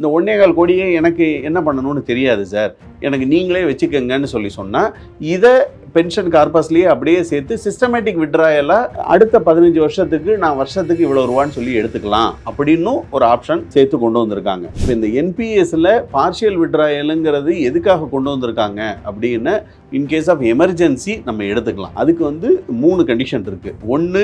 இந்த ஒன்னேகால் கோடியே எனக்கு என்ன பண்ணணும்னு தெரியாது சார். எனக்கு நீங்களே வச்சுக்கோங்கன்னு சொல்லி சொன்னால் இதை பென்ஷன் கார்பஸ்லேயே அப்படியே சேர்த்து சிஸ்டமேட்டிக் விட்ராயலாக அடுத்த பதினஞ்சு வருஷத்துக்கு நான் வருஷத்துக்கு இவ்வளோ ரூபான்னு சொல்லி எடுத்துக்கலாம் அப்படின்னும் ஒரு ஆப்ஷன் சேர்த்து கொண்டு வந்திருக்காங்க. இப்போ இந்த என்பிஎஸ்ல பார்ஷியல் விட்ராயலுங்கிறது எதுக்காக கொண்டு வந்திருக்காங்க அப்படின்னு இன்கேஸ் ஆஃப் எமர்ஜென்சி நம்ம எடுத்துக்கலாம். அதுக்கு வந்து மூணு கண்டிஷன் இருக்குது ஒன்று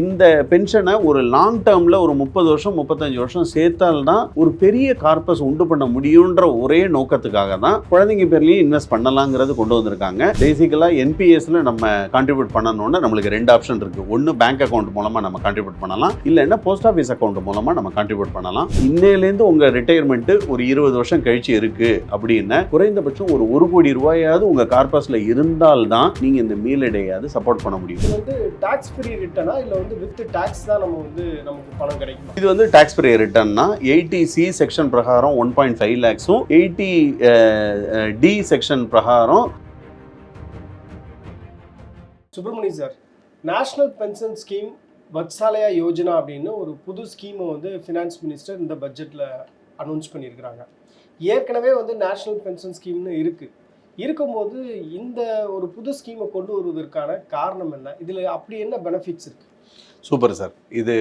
இந்த பென்ஷனை ஒரு லாங் டேர்மில் ஒரு முப்பது வருஷம் முப்பத்தஞ்சு வருஷம் சேர்த்தால்தான் ஒரு பெரிய கார்பஸ் உண்டு பண்ண முடியுன்ற ஒரே நோக்கத்துக்காக தான் குழந்தைங்க பேர்லையும் இன்வெஸ்ட் பண்ணலாங்கிறது கொண்டு வந்திருக்காங்க. பேசிக்கலாக என்பிஎஸ்ல நம்ம கான்ட்ரிபியூட் பண்ணணும்னா நம்மளுக்கு ரெண்டு ஆப்ஷன் இருக்கு. ஒன்று பேங்க் அக்கௌண்ட் மூலமாக நம்ம கான்ட்ரிபியூட் பண்ணலாம். இல்லைன்னா போஸ்ட் ஆஃபீஸ் அக்கௌண்ட் மூலமாக நம்ம கான்ட்ரிபியூட் பண்ணலாம். இன்னையிலேருந்து உங்கள் ரிட்டையர்மெண்ட் ஒரு இருபது வருஷம் கழிச்சு இருக்கு அப்படின்னா குறைந்தபட்சம் ஒரு ஒரு கோடி ரூபாயாவது உங்கள் கார்பஸில் இருந்தால்தான் நீங்கள் இந்த மீளடையாவது சப்போர்ட் பண்ண முடியும். இது வந்து டாக்ஸ் ஃப்ரீ ரிட்டனா இல்லை வந்து வித் டாக்ஸ் தான் நம்ம வந்து நமக்கு பணம் கிடைக்குமா? இது வந்து டாக்ஸ் ஃப்ரீ ரிட்டர்ன்னா எயிட்டி சி செக்ஷன் பிரகாரம் ஒன் பாயிண்ட் ஃபைவ் லேக்ஸும் எயிட்டி டி செக்ஷன் பிரகாரம். Subramaniam sir national pension scheme Vatsalya Yojana அப்படின்னு ஒரு புது ஸ்கீமை வந்து ஃபினான்ஸ் மினிஸ்டர் இந்த பட்ஜெட்டில் அனௌன்ஸ் பண்ணியிருக்கிறாங்க. ஏற்கனவே வந்து நேஷனல் பென்ஷன் ஸ்கீம்னு இருக்குது இருக்கும்போது இந்த ஒரு புது ஸ்கீமை கொண்டு வருவதற்கான காரணம் என்ன? இதில் அப்படி என்ன பெனிஃபிட்ஸ் இருக்குது சூப்பர் சார். இது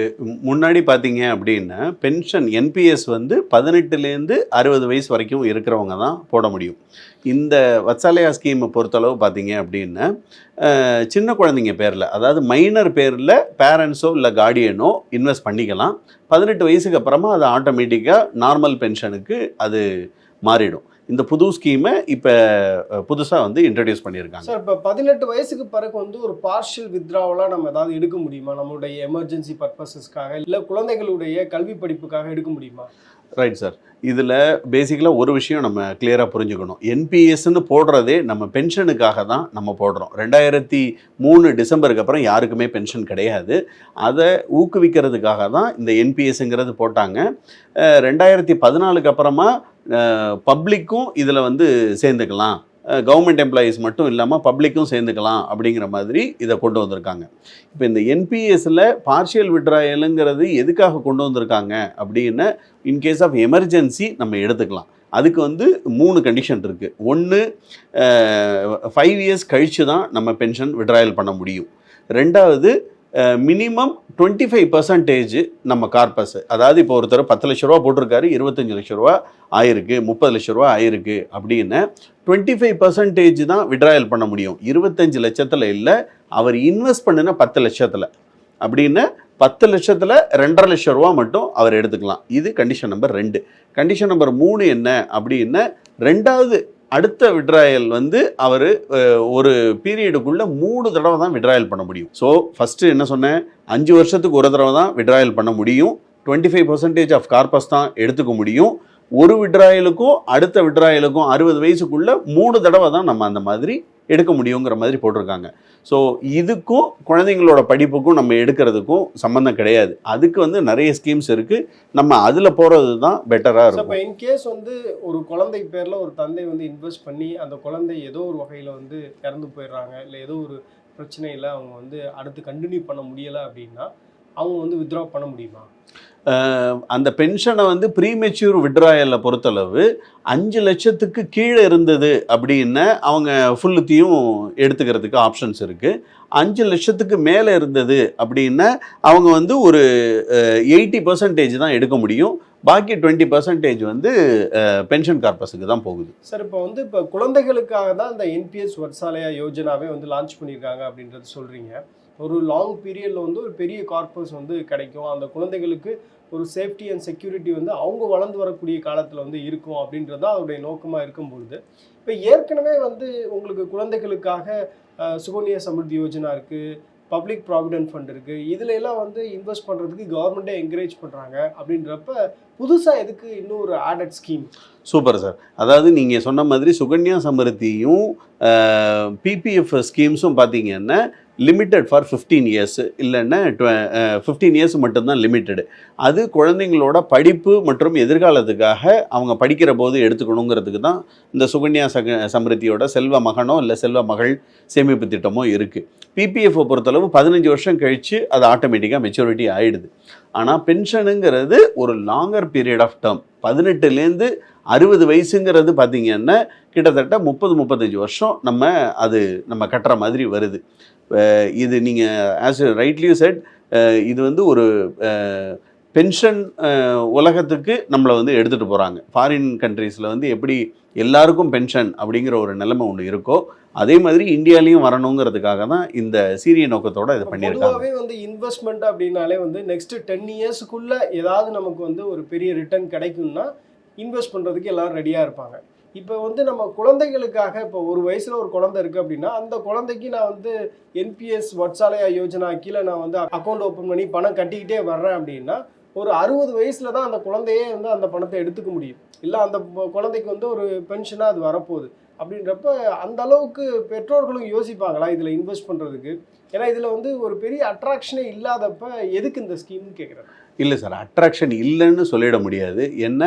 முன்னாடி பார்த்தீங்க அப்படின்னா பென்ஷன் என்பிஎஸ் வந்து பதினெட்டுலேருந்து அறுபது வயசு வரைக்கும் இருக்கிறவங்க தான் போட முடியும். இந்த வத்சாலயா ஸ்கீமை பொறுத்தளவு பார்த்தீங்க அப்படின்னா சின்ன குழந்தைங்க பேரில் அதாவது மைனர் பேரில் பேரண்ட்ஸோ இல்லை கார்டியனோ இன்வெஸ்ட் பண்ணிக்கலாம். பதினெட்டு வயசுக்கு அப்புறமா அது ஆட்டோமேட்டிக்காக நார்மல் பென்ஷனுக்கு அது மாறிடும். இந்த புது ஸ்கீமை இப்போ புதுசாக வந்து இன்ட்ரடியூஸ் பண்ணியிருக்காங்க. சார் இப்போ பதினெட்டு வயசுக்கு பிறகு வந்து ஒரு பார்ஷியல் வித்ராவலாக நம்ம ஏதாவது எடுக்க முடியுமா? நம்மளுடைய எமர்ஜென்சி பர்பஸஸ்க்காக இல்லை குழந்தைகளுடைய கல்வி படிப்புக்காக எடுக்க முடியுமா? ரைட் சார் இதில் பேசிக்கலாக ஒரு விஷயம் நம்ம கிளியராக புரிஞ்சுக்கணும். என்பிஎஸ்ன்னு போடுறதே நம்ம பென்ஷனுக்காக தான் நம்ம போடுறோம். ரெண்டாயிரத்தி மூணு டிசம்பருக்கு அப்புறம் யாருக்குமே பென்ஷன் கிடையாது. அதை ஊக்குவிக்கிறதுக்காக தான் இந்த என்பிஎஸ்ங்கிறது போட்டாங்க. ரெண்டாயிரத்தி பதினாலுக்கு அப்புறமா பப்ளிக்கும் இதில் வந்து சேர்ந்துக்கலாம். கவர்மெண்ட் எம்ப்ளாயீஸ் மட்டும் இல்லாமல் பப்ளிக்கும் சேர்ந்துக்கலாம் அப்படிங்கிற மாதிரி இதை கொண்டு வந்திருக்காங்க. இப்போ இந்த என்பிஎஸ்ஸில் பார்ஷியல் விட்ராயலுங்கிறது எதுக்காக கொண்டு வந்திருக்காங்க அப்படின்னு இன்கேஸ் ஆஃப் எமர்ஜென்சி நம்ம எடுத்துக்கலாம். அதுக்கு வந்து மூணு கண்டிஷன் இருக்குது ஒன்று ஃபைவ் இயர்ஸ் கழித்து தான் நம்ம பென்ஷன் விட்ராயல் பண்ண முடியும். ரெண்டாவது மினிமம் டுவெண்ட்டி ஃபைவ் பர்சன்டேஜ் நம்ம கார்பஸ் அதாவது இப்போ ஒருத்தர் பத்து லட்ச ரூபா போட்டிருக்காரு இருபத்தஞ்சு லட்ச ரூபா ஆயிருக்கு முப்பது லட்ச ரூபா ஆயிருக்கு அப்படின்னு டுவெண்ட்டி ஃபைவ் பர்சன்டேஜ் தான் விட்ராயல் பண்ண முடியும். இருபத்தஞ்சு லட்சத்தில் இல்லை அவர் இன்வெஸ்ட் பண்ணின பத்து லட்சத்தில். அப்படின்னு பத்து லட்சத்தில் ரெண்டரை லட்சம் ரூபா மட்டும் அவர் எடுத்துக்கலாம். இது கண்டிஷன் நம்பர் ரெண்டு. கண்டிஷன் நம்பர் மூணு என்ன? அப்படின்னு ரெண்டாவது அடுத்த விட்ராயல் வந்து அவர் ஒரு பீரியடுக்குள்ள மூணு தடவை தான் விட்ராயல் பண்ண முடியும். ஸோ ஃபஸ்ட்டு என்ன சொன்னேன்? அஞ்சு வருஷத்துக்கு ஒரு தடவை தான் விட்ராயல் பண்ண முடியும். Twenty five percentage of corpus தான் எடுத்துக்க முடியும். ஒரு விட்ராயலுக்கும் அடுத்த விட்ராயலுக்கும் அறுபது வயசுக்குள்ள மூணு தடவை தான் நம்ம அந்த மாதிரி எடுக்க முடியுங்கிற மாதிரி போட்டிருக்காங்க. ஸோ இதுக்கும் குழந்தைங்களோட படிப்புக்கும் நம்ம எடுக்கிறதுக்கும் சம்மந்தம் கிடையாது. அதுக்கு வந்து நிறைய ஸ்கீம்ஸ் இருக்குது நம்ம அதில் போகிறது தான் பெட்டராக ஸோ இப்போ இருக்கும் இன்கேஸ் வந்து ஒரு குழந்தை பேரில் ஒரு தந்தை வந்து இன்வெஸ்ட் பண்ணி அந்த குழந்தை ஏதோ ஒரு வகையில் வந்து இறந்து போயிடுறாங்க இல்லை ஏதோ ஒரு பிரச்சனையில் அவங்க வந்து அடுத்து கண்டினியூ பண்ண முடியலை அப்படின்னா அவங்க வந்து வித்ட்ரா பண்ண முடியுமா? அந்த பென்ஷனை வந்து ப்ரீமெச்சூர் விட்ராயலை பொறுத்தளவு அஞ்சு லட்சத்துக்கு கீழே இருந்தது அப்படின்னா அவங்க ஃபுல்லுத்தையும் எடுத்துக்கிறதுக்கு ஆப்ஷன்ஸ் இருக்குது அஞ்சு லட்சத்துக்கு மேலே இருந்தது அப்படின்னா அவங்க வந்து ஒரு எயிட்டி பர்சன்டேஜ் தான் எடுக்க முடியும். பாக்கி டுவெண்ட்டி பர்சன்டேஜ் வந்து பென்ஷன் கார்பஸுக்கு தான் போகுது. சார் இப்போ வந்து இப்போ குழந்தைகளுக்காக தான் இந்த என்பிஎஸ் வத்சாலயா யோஜனாவே வந்து லான்ச் பண்ணியிருக்காங்க அப்படின்றது சொல்கிறீங்க ஒரு லாங் பீரியடில் வந்து ஒரு பெரிய கார்பஸ் வந்து கிடைக்கும். அந்த குழந்தைகளுக்கு ஒரு சேஃப்டி அண்ட் செக்யூரிட்டி வந்து அவங்க வளர்ந்து வரக்கூடிய காலத்தில் வந்து இருக்கும் அப்படின்றது தான் அதோடைய நோக்கமாக இருக்கும் பொழுது இப்போ ஏற்கனவே வந்து உங்களுக்கு குழந்தைகளுக்காக சுகன்யா சமிருத்தி யோஜனா இருக்குது பப்ளிக் ப்ராவிடென்ட் ஃபண்ட் இருக்குது இதுல எல்லாம் வந்து இன்வெஸ்ட் பண்ணுறதுக்கு கவர்மெண்ட்டே என்கரேஜ் பண்ணுறாங்க அப்படின்றப்ப புதுசாக எதுக்கு இன்னும் ஒரு ஆடட் ஸ்கீம் சூப்பர் சார். அதாவது நீங்கள் சொன்ன மாதிரி சுகன்யா சமிருத்தியும் பிபிஎஃப் ஸ்கீம்ஸும் பார்த்தீங்கன்னா லிமிட்டட் ஃபார் ஃபிஃப்டீன் இயர்ஸ் இல்லைன்னா ஃபிஃப்டீன் இயர்ஸ் மட்டும்தான் லிமிட்டடு அது குழந்தைங்களோட படிப்பு மற்றும் எதிர்காலத்துக்காக அவங்க படிக்கிற போது எடுத்துக்கணுங்கிறதுக்கு தான் இந்த சுகன்யா சக சமிருத்தியோட செல்வ மகனோ இல்லை செல்வ மகள் சேமிப்பு திட்டமோ இருக்குது பிபிஎஃப் பொறுத்தளவு பதினஞ்சு வருஷம் கழித்து அது ஆட்டோமேட்டிக்காக மெச்சூரிட்டி ஆகிடுது ஆனால் பென்ஷனுங்கிறது ஒரு லாங்கர் பீரியட் ஆஃப் டேர்ம் பதினெட்டுலேருந்து அறுபது வயசுங்கிறது பார்த்தீங்கன்னா கிட்டத்தட்ட முப்பது முப்பத்தஞ்சு வருஷம் நம்ம அது நம்ம கட்டுற மாதிரி வருது. இது நீங்கள் ஆஸ் ரைட்லியூ செட் இது வந்து ஒரு பென்ஷன் உலகத்துக்கு நம்மளை வந்து எடுத்துகிட்டு போகிறாங்க ஃபாரின் கண்ட்ரீஸில் வந்து எப்படி எல்லாருக்கும் பென்ஷன் அப்படிங்கிற ஒரு நிலைமை ஒன்று இருக்கோ அதே மாதிரி இந்தியாலையும் வரணுங்கிறதுக்காக தான் இந்த சீரிய நோக்கத்தோட இதை பண்ணியிருக்காங்க. வந்து இன்வெஸ்ட்மெண்ட் அப்படின்னாலே வந்து நெக்ஸ்ட் டென் இயர்ஸ்க்குள்ள ஏதாவது நமக்கு வந்து ஒரு பெரிய ரிட்டர்ன் கிடைக்கும்னா இன்வெஸ்ட் பண்ணுறதுக்கு எல்லாரும் ரெடியாக இருப்பாங்க. இப்போ வந்து நம்ம குழந்தைகளுக்காக இப்போ ஒரு வயசுல ஒரு குழந்தை இருக்கு அப்படின்னா அந்த குழந்தைக்கு நான் வந்து என்பிஎஸ் வட்சாலயா யோஜனா கீழே நான் வந்து அக்கௌண்ட் ஓப்பன் பண்ணி பணம் கட்டிக்கிட்டே வர்றேன் அப்படின்னா ஒரு அறுபது வயசுல தான் அந்த குழந்தையே வந்து அந்த பணத்தை எடுத்துக்க முடியும். இல்லை அந்த குழந்தைக்கு வந்து ஒரு பென்ஷனாக அது வரப்போகுது. அப்படின்றப்ப அந்த அளவுக்கு பெற்றோர்களும் யோசிப்பாங்களா இதில் இன்வெஸ்ட் பண்ணுறதுக்கு ஏன்னா இதில் வந்து ஒரு பெரிய அட்ராக்ஷனே இல்லாதப்ப எதுக்கு இந்த ஸ்கீம்னு கேட்குறேன் இல்லை சார் அட்ராக்ஷன் இல்லைன்னு சொல்லிட முடியாது. என்ன?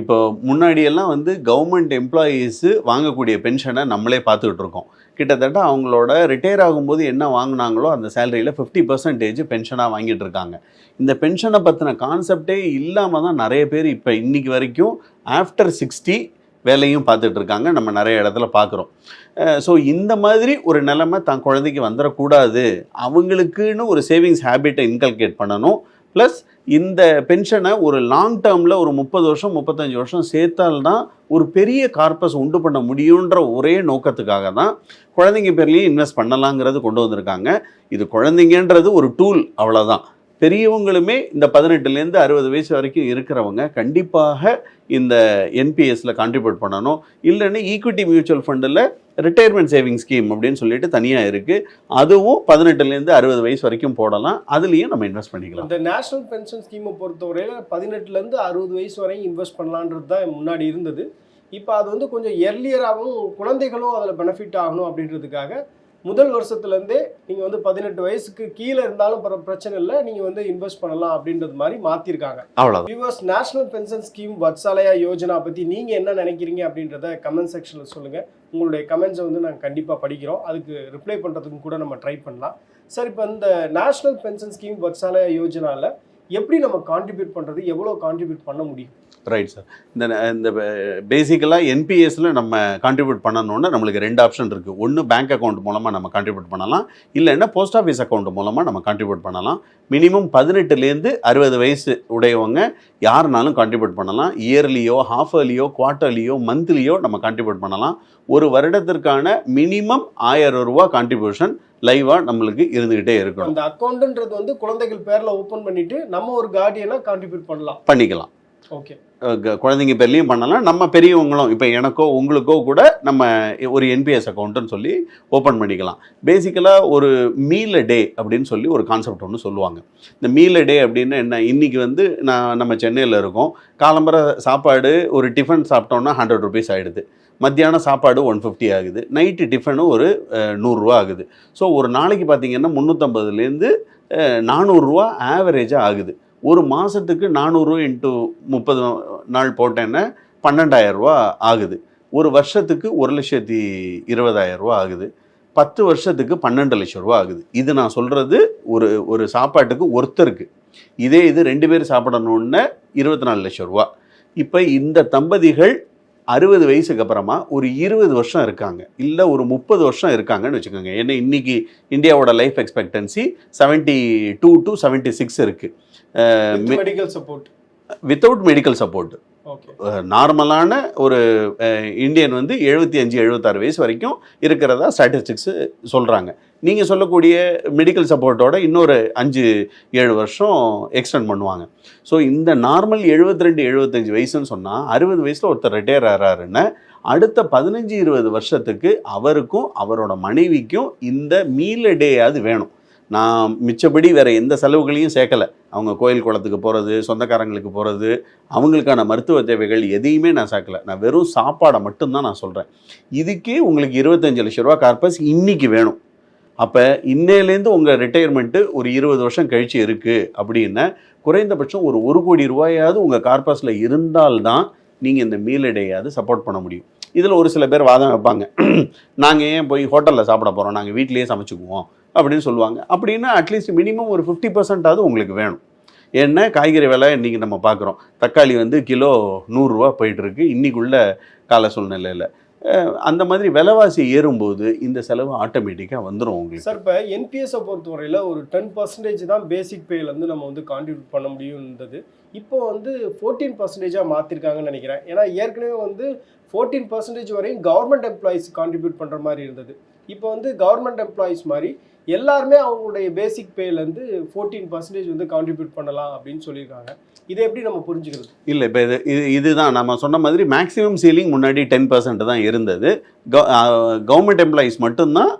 இப்போ முன்னாடியெல்லாம் வந்து கவர்மெண்ட் எம்ப்ளாயீஸு வாங்கக்கூடிய பென்ஷனை நம்மளே பார்த்துக்கிட்டு இருக்கோம். கிட்டத்தட்ட அவங்களோட ரிட்டையர் ஆகும்போது என்ன வாங்கினாங்களோ அந்த சேலரியில் ஃபிஃப்டி பர்சன்டேஜ் பென்ஷனாக வாங்கிட்டு இருக்காங்க. இந்த பென்ஷனை பற்றின கான்செப்டே இல்லாமல் தான் நிறைய பேர் இப்போ இன்றைக்கி வரைக்கும் ஆஃப்டர் சிக்ஸ்டி வேலையும் பார்த்துட்டு இருக்காங்க நம்ம நிறைய இடத்துல பார்க்குறோம். ஸோ இந்த மாதிரி ஒரு நிலைமை தான் குழந்தைக்கு வந்துடக்கூடாது. அவங்களுக்குன்னு ஒரு சேவிங்ஸ் ஹேபிட்டை இன்கல்கேட் பண்ணணும். ப்ளஸ் இந்த பென்ஷனை ஒரு லாங் டேர்மில் ஒரு முப்பது வருஷம் முப்பத்தஞ்சு வருஷம் சேர்த்தால்தான் ஒரு பெரிய கார்பஸ் உண்டு பண்ண முடியுன்ற ஒரே நோக்கத்துக்காக தான் குழந்தைங்க பேர்லேயும் இன்வெஸ்ட் பண்ணலாங்கிறது கொண்டு வந்திருக்காங்க. இது குழந்தைங்கன்றது ஒரு டூல் அவ்வளோதான் பெரியவங்களுமே இந்த பதினெட்டுலேருந்து அறுபது வயசு வரைக்கும் இருக்கிறவங்க கண்டிப்பாக இந்த என்பிஎஸ்ல கான்ட்ரிபியூட் பண்ணணும். இல்லைன்னா ஈக்விட்டி மியூச்சுவல் ஃபண்டில் ரிட்டையர்மெண்ட் சேவிங் ஸ்கீம் அப்படின்னு சொல்லிட்டு தனியாக இருக்குது அதுவும் பதினெட்டுலேருந்து அறுபது வயசு வரைக்கும் போடலாம். அதுலேயும் நம்ம இன்வெஸ்ட் பண்ணிக்கலாம். இந்த நேஷனல் பென்ஷன் ஸ்கீமை பொறுத்தவரையில் பதினெட்டுலேருந்து அறுபது வயசு வரையும் இன்வெஸ்ட் பண்ணலான்றது தான் முன்னாடி இருந்தது. இப்போ அது வந்து கொஞ்சம் எர்லியராகவும் குழந்தைகளும் அதில் பெனிஃபிட் ஆகணும் அப்படின்றதுக்காக முதல் வருஷத்துலேருந்தே நீங்கள் வந்து பதினெட்டு வயசுக்கு கீழே இருந்தாலும் பிர- பிரச்சனை இல்லை. நீங்கள் வந்து இன்வெஸ்ட் பண்ணலாம் அப்படின்றது மாதிரி மாற்றிருக்காங்க அவ்வளோதான் viewers national pension scheme Vatsalya Yojana பற்றி நீங்கள் என்ன நினைக்கிறீங்க அப்படின்றத கமெண்ட் செக்ஷனில் சொல்லுங்கள் உங்களுடைய கமெண்ட்ஸை வந்து நாங்கள் கண்டிப்பாக படிக்கிறோம். அதுக்கு ரிப்ளை பண்ணுறதுக்கும் கூட நம்ம ட்ரை பண்ணலாம். சார் இப்போ இந்த நேஷனல் பென்ஷன் ஸ்கீம் வத்சாலயா யோஜனாவில் எப்படி நம்ம கான்ட்ரிபியூட் பண்ணுறது எவ்வளோ கான்ட்ரிபியூட் பண்ண முடியும்? ரைட் சார் இந்த இந்த பேசிக்கலாக என்பிஎஸ்ல நம்ம கான்ட்ரிபியூட் பண்ணணும்னா நம்மளுக்கு ரெண்டு ஆப்ஷன் இருக்குது ஒன்று பேங்க் அக்கௌண்ட் மூலமாக நம்ம கான்ட்ரிபியூட் பண்ணலாம். இல்லைன்னா போஸ்ட் ஆஃபீஸ் அக்கௌண்ட் மூலமாக நம்ம கான்ட்ரிபியூட் பண்ணலாம். மினிமம் பதினெட்டுலேருந்து அறுபது வயசு உடையவங்க யாருனாலும் கான்ட்ரிபியூட் பண்ணலாம். இயர்லியோ ஹாஃப் இயர்லியோ குவார்ட்டர்லியோ மந்த்லியோ நம்ம கான்ட்ரிபியூட் பண்ணலாம். ஒரு வருடத்திற்கான மினிமம் ஆயிரம் ரூபா கான்ட்ரிபியூஷன் லைவாக நம்மளுக்கு இருந்துக்கிட்டே இருக்கணும். அந்த அக்கௌண்ட்ன்றது வந்து குழந்தைகள் பேரில் ஓப்பன் பண்ணிட்டு நம்ம ஒரு கார்டியனாக கான்ட்ரிபியூட் பண்ணலாம். பண்ணிக்கலாம். ஓகே. குழந்தைங்க பேர்லையும் பண்ணலாம் நம்ம பெரியவங்களும் இப்போ எனக்கோ உங்களுக்கோ கூட நம்ம ஒரு என்பிஎஸ் அக்கௌண்ட்டுன்னு சொல்லி ஓப்பன் பண்ணிக்கலாம். பேசிக்கலாக ஒரு மீல் டே அப்படின்னு சொல்லி ஒரு கான்செப்ட் ஒன்று சொல்லுவாங்க. இந்த மீல் டே அப்படின்னு என்ன? இன்னைக்கு வந்து நான் நம்ம சென்னையில் இருக்கோம். காலம்பர சாப்பாடு ஒரு டிஃபன் சாப்பிட்டோன்னா ஹண்ட்ரட் ருபீஸ் ஆகிடுது மத்தியானம் சாப்பாடு ஒன் ஃபிஃப்டி ஆகுது. நைட்டு டிஃபனும் ஒரு நூறுரூவா ஆகுது. ஸோ ஒரு நாளைக்கு பார்த்தீங்கன்னா முந்நூற்றம்பதுலேருந்து நானூறுரூவா ஆவரேஜாக ஆகுது. ஒரு மாதத்துக்கு நானூறு இன்ட்டு முப்பது நாள் போட்டேன்னா பன்னெண்டாயிரம் ரூபா ஆகுது. ஒரு வருஷத்துக்கு ஒரு லட்சத்தி இருபதாயிரம் ரூபா ஆகுது. பத்து வருஷத்துக்கு பன்னெண்டு லட்சம் ரூபா ஆகுது. இது நான் சொல்கிறது ஒரு ஒரு சாப்பாட்டுக்கு ஒருத்தருக்கு. இதே இது ரெண்டு பேர் சாப்பிடணுன்னு இருபத்தி நாலு லட்சம் ரூபா. இப்போ இந்த தம்பதிகள் அறுபது வயசுக்கு அப்புறமா ஒரு இருபது வருஷம் இருக்காங்க. இல்லை ஒரு முப்பது வருஷம் இருக்காங்கன்னு வச்சுக்கோங்க. ஏன்னா இன்னைக்கு இந்தியாவோட life expectancy seventy two to seventy six இருக்குது medical support without medical support நார்மலான ஒரு இந்தியன் வந்து எழுபத்தி அஞ்சு எழுபத்தாறு வயசு வரைக்கும் இருக்கிறதா ஸ்டாட்டிஸ்டிக்ஸு சொல்கிறாங்க நீங்கள் சொல்லக்கூடிய மெடிக்கல் சப்போர்ட்டோட இன்னொரு அஞ்சு ஏழு வருஷம் எக்ஸ்டெண்ட் பண்ணுவாங்க. ஸோ இந்த நார்மல் 72 ரெண்டு எழுபத்தஞ்சு வயசுன்னு சொன்னால் அறுபது வயசில் ஒருத்தர் ரிட்டையர் ஆகிறாருன்னா அடுத்த பதினஞ்சு இருபது வருஷத்துக்கு அவருக்கும் அவரோட மனைவிக்கும் இந்த மீல் டேயாவது வேணும். நான் மிச்சபடி வேறு எந்த செலவுகளையும் சேர்க்கல. அவங்க கோயில் குளத்துக்கு போகிறது சொந்தக்காரங்களுக்கு போகிறது அவங்களுக்கான மருத்துவ தேவைகள் எதையுமே நான் சேர்க்கல. நான் வெறும் சாப்பாடை மட்டும்தான் நான் சொல்கிறேன் இதுக்கே உங்களுக்கு இருபத்தஞ்சு லட்ச ரூபா கார்பஸ் இன்றைக்கி வேணும். அப்போ இன்னையிலேருந்து உங்கள் ரிட்டையர்மெண்ட்டு ஒரு இருபது வருஷம் கழிச்சு இருக்குது அப்படின்னா குறைந்தபட்சம் ஒரு ஒரு கோடி ரூபாயாவது உங்கள் கார்பஸில் இருந்தால்தான் நீங்கள் இந்த மீலடையாவது சப்போர்ட் பண்ண முடியும். இதில் ஒரு சில பேர் வாதம் வைப்பாங்க. நாங்கள் ஏன் போய் ஹோட்டலில் சாப்பிட போகிறோம் நாங்கள் வீட்லேயே சமைச்சுக்குவோம். அப்படின்னு சொல்லுவாங்க. அப்படின்னா அட்லீஸ்ட் மினிமம் ஒரு ஃபிஃப்டி பர்சன்டாவது உங்களுக்கு வேணும். ஏன்னா காய்கறி விலை இன்றைக்கி நம்ம பார்க்குறோம். தக்காளி வந்து கிலோ நூறுரூவா போயிட்டுருக்கு. இன்றைக்குள்ள கால சூழ்நிலையில். அந்த மாதிரி விலைவாசி ஏறும்போது இந்த செலவு ஆட்டோமேட்டிக்காக வந்துடும் உங்களுக்கு. சார் இப்போ என்பிஎஸ்ஸை பொறுத்தவரையில் ஒரு டென் பர்சன்டேஜ் தான் பேசிக் பேலேருந்து நம்ம வந்து கான்ட்ரிபியூட் பண்ண முடியும் இருந்தது இப்போ வந்து ஃபோர்டீன் பர்சன்டேஜாக மாற்றிருக்காங்கன்னு நினைக்கிறேன். ஏன்னா ஏற்கனவே வந்து ஃபோர்டீன் பர்சன்டேஜ் வரையும் கவர்மெண்ட் எம்ப்ளாயிஸ் கான்ட்ரிபியூட் பண்ணுற மாதிரி இருந்தது. இப்போ வந்து கவர்மெண்ட் எம்ப்ளாயிஸ் மாதிரி எல்லாருமே அவங்களுடைய பேசிக் பேலேருந்து ஃபோர்டீன் பர்சன்டேஜ் வந்து கான்ட்ரிபியூட் பண்ணலாம் அப்படின்னு சொல்லியிருக்காங்க. இதை எப்படி நம்ம புரிஞ்சுக்கிறது? இல்லை இப்போ இது இது இதுதான். நம்ம சொன்ன மாதிரி மேக்ஸிமம் சீலிங் முன்னாடி டென் பர்சன்ட் தான் இருந்தது. கவர்மெண்ட் எம்ப்ளாயீஸ் மட்டும்தான்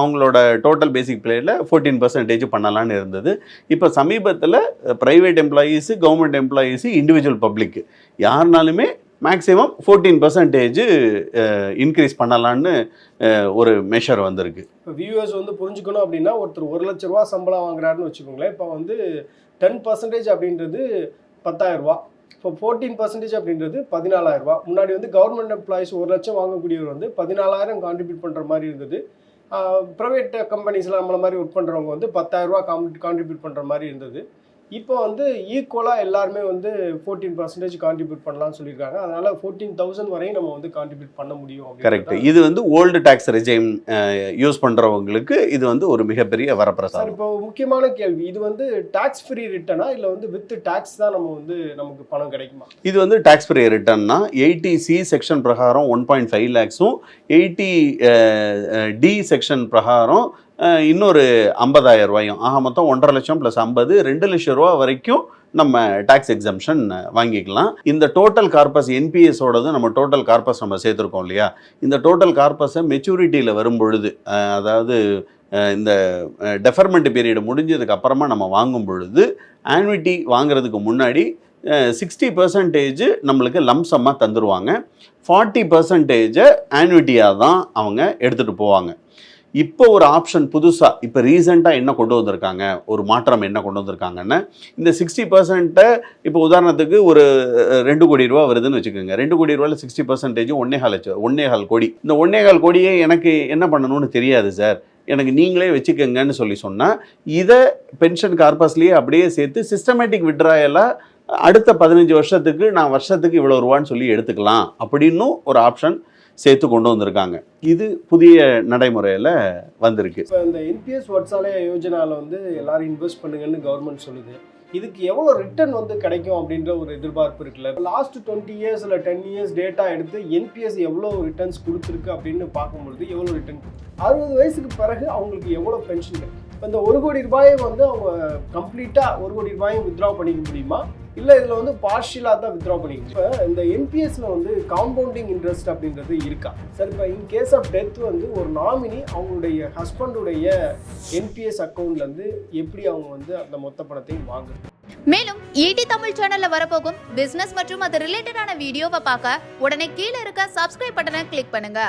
அவங்களோட டோட்டல் பேசிக் பிளேயில் ஃபோர்டீன் பர்சன்டேஜ் பண்ணலான்னு இருந்தது. இப்போ சமீபத்தில் private employees government employees individual public யாருனாலுமே maximum fourteen percentage increase பண்ணலான்னு uh, ஒரு மெஷர் வந்திருக்கு. இப்போ வியூவர்ஸ் வந்து புரிஞ்சுக்கணும் அப்படின்னா ஒருத்தர் ஒரு லட்ச ரூபா சம்பளம் வாங்குறாருன்னு வச்சுக்கோங்களேன். இப்போ வந்து டென் பர்சன்டேஜ் அப்படின்றது பத்தாயிரம் ரூபா. இப்போ ஃபோர்டீன் பர்சன்டேஜ் அப்படின்றது பதினாலாயிரம் ரூபா. முன்னாடி வந்து கவர்மெண்ட் எம்ப்ளாயிஸ் ஒரு லட்சம் வாங்கக்கூடியவர் வந்து பதினாலாயிரம் கான்ட்ரிபியூட் பண்ணுற மாதிரி இருந்தது. ப்ரைவேட் கம்பெனிஸில் நம்மள மாதிரி ஒர்க் பண்ணுறவங்க வந்து பத்தாயிரம் ரூபா கான்ட்ரிபியூட் பண்ணுற மாதிரி இருந்தது. இப்போ வந்து ஈக்குவலாக எல்லாருமே வந்து ஃபோர்டீன் பர்சன்டேஜ் கான்ட்ரிபியூட் பண்ணலாம்னு சொல்லியிருக்காங்க. அதனால ஃபோர்டீன் தௌசண்ட் வரையும் நம்ம வந்து கான்ட்ரிபியூட் பண்ண முடியும் கரெக்ட். இது வந்து ஓல்டு டேக்ஸ் ரெஜைம் யூஸ் பண்ணுறவங்களுக்கு இது வந்து ஒரு மிகப்பெரிய சார் வரப்பிரசாதம் இப்போ முக்கியமான கேள்வி. இது வந்து டாக்ஸ் ஃப்ரீ ரிட்டனா இல்லை வந்து வித் டாக்ஸ் தான் நம்ம வந்து நமக்கு பணம் கிடைக்குமா? இது வந்து டேக்ஸ் ஃப்ரீ ரிட்டர்ன்னா எயிட்டி சி செக்ஷன் பிரகாரம் ஒன் பாயிண்ட் ஃபைவ் லேக்ஸும் எயிட்டி டி செக்ஷன் பிரகாரம் இன்னொரு ஐம்பதாயிரம் ரூபாயும். ஆக மொத்தம் ஒன்றரை லட்சம் ப்ளஸ் ஐம்பது ரெண்டு லட்சம் ரூபா வரைக்கும் நம்ம டேக்ஸ் எக்ஸம்ஷன் வாங்கிக்கலாம். இந்த டோட்டல் கார்பஸ் என்பிஎஸோடது நம்ம டோட்டல் கார்பஸ் நம்ம சேர்த்துருக்கோம் இல்லையா? இந்த டோட்டல் கார்பஸை மெச்சூரிட்டியில் வரும் பொழுது அதாவது இந்த டெஃபர்மெண்ட் பீரியட் முடிஞ்சதுக்கு அப்புறமா நம்ம வாங்கும் பொழுது ஆன்விட்டி வாங்குறதுக்கு முன்னாடி சிக்ஸ்டி பர்சன்டேஜ் நம்மளுக்கு லம்சமாக தந்துடுவாங்க ஃபார்ட்டி பர்சன்டேஜை ஆன்விட்டியாக தான் அவங்க எடுத்துகிட்டு போவாங்க. இப்போ ஒரு ஆப்ஷன் புதுசாக இப்போ ரீசெண்டாக என்ன கொண்டு வந்திருக்காங்க? ஒரு மாற்றம் என்ன கொண்டு வந்திருக்காங்கன்னு இந்த சிக்ஸ்டி பர்சன்ட்டை இப்போ உதாரணத்துக்கு ஒரு ரெண்டு கோடி ரூபா வருதுன்னு வச்சுக்கோங்க. ரெண்டு கோடி ரூபாயில் சிக்ஸ்டி பர்சன்டேஜ் ஒன்னேகால் லட்சம் ஒன்னேகால் கோடி. இந்த ஒன்னேகால் கோடியே எனக்கு என்ன பண்ணணும்னு தெரியாது சார். எனக்கு நீங்களே வச்சுக்கோங்கன்னு சொல்லி சொன்னால் இதை பென்ஷன் கார்பஸ்லேயே அப்படியே சேர்த்து சிஸ்டமேட்டிக் விட்ராயலாக அடுத்த பதினஞ்சு வருஷத்துக்கு நான் வருஷத்துக்கு இவ்வளோ ரூபான்னு சொல்லி எடுத்துக்கலாம். அப்படின்னும் ஒரு ஆப்ஷன் சேர்த்து கொண்டு வந்திருக்காங்க. இது புதிய நடைமுறையில் வந்திருக்கு. இப்போ இந்த என்பிஎஸ் வட்சாலய யோஜனாவில் வந்து எல்லாரும் இன்வெஸ்ட் பண்ணுங்கன்னு கவர்மெண்ட் சொல்லுது. இதுக்கு எவ்வளோ ரிட்டர்ன் வந்து கிடைக்கும் அப்படின்ற ஒரு எதிர்பார்ப்பு இருக்குல்ல? லாஸ்ட் டுவெண்ட்டி இயர்ஸ் இல்லை டென் இயர்ஸ் டேட்டா எடுத்து என்பிஎஸ் எவ்வளோ ரிட்டர்ன்ஸ் கொடுத்துருக்கு அப்படின்னு பார்க்கும்பொழுது எவ்வளோ ரிட்டர்ன் அறுபது வயசுக்கு பிறகு அவங்களுக்கு எவ்வளோ பென்ஷன் இப்போ இந்த ஒரு கோடி ரூபாயை வந்து அவங்க கம்ப்ளீட்டாக ஒரு கோடி ரூபாயும் வித்ட்ரா பண்ணிக்க முடியுமா? இல்லை இதில் வந்து பார்ஷியலாக தான் வித்ரா பண்ணிக்க இப்போ இந்த என்பிஎஸ்ல வந்து காம்பவுண்டிங் இன்ட்ரெஸ்ட் அப்படின்றது இருக்கா? சார் இப்போ இன் கேஸ் ஆஃப் டெத் வந்து ஒரு நாமினி அவங்களுடைய ஹஸ்பண்டுடைய என்பிஎஸ் அக்கௌண்ட்லேருந்து எப்படி அவங்க வந்து அந்த மொத்த பணத்தையும் வாங்குறது? மேலும் ஈடி தமிழ் சேனல்ல வரப்போகும் பிசினஸ் மற்றும் அது ரிலேட்டடான வீடியோவை பார்க்க உடனே கீழே இருக்க சப்ஸ்கிரைப் பட்டனை கிளிக் பண்ணுங்க.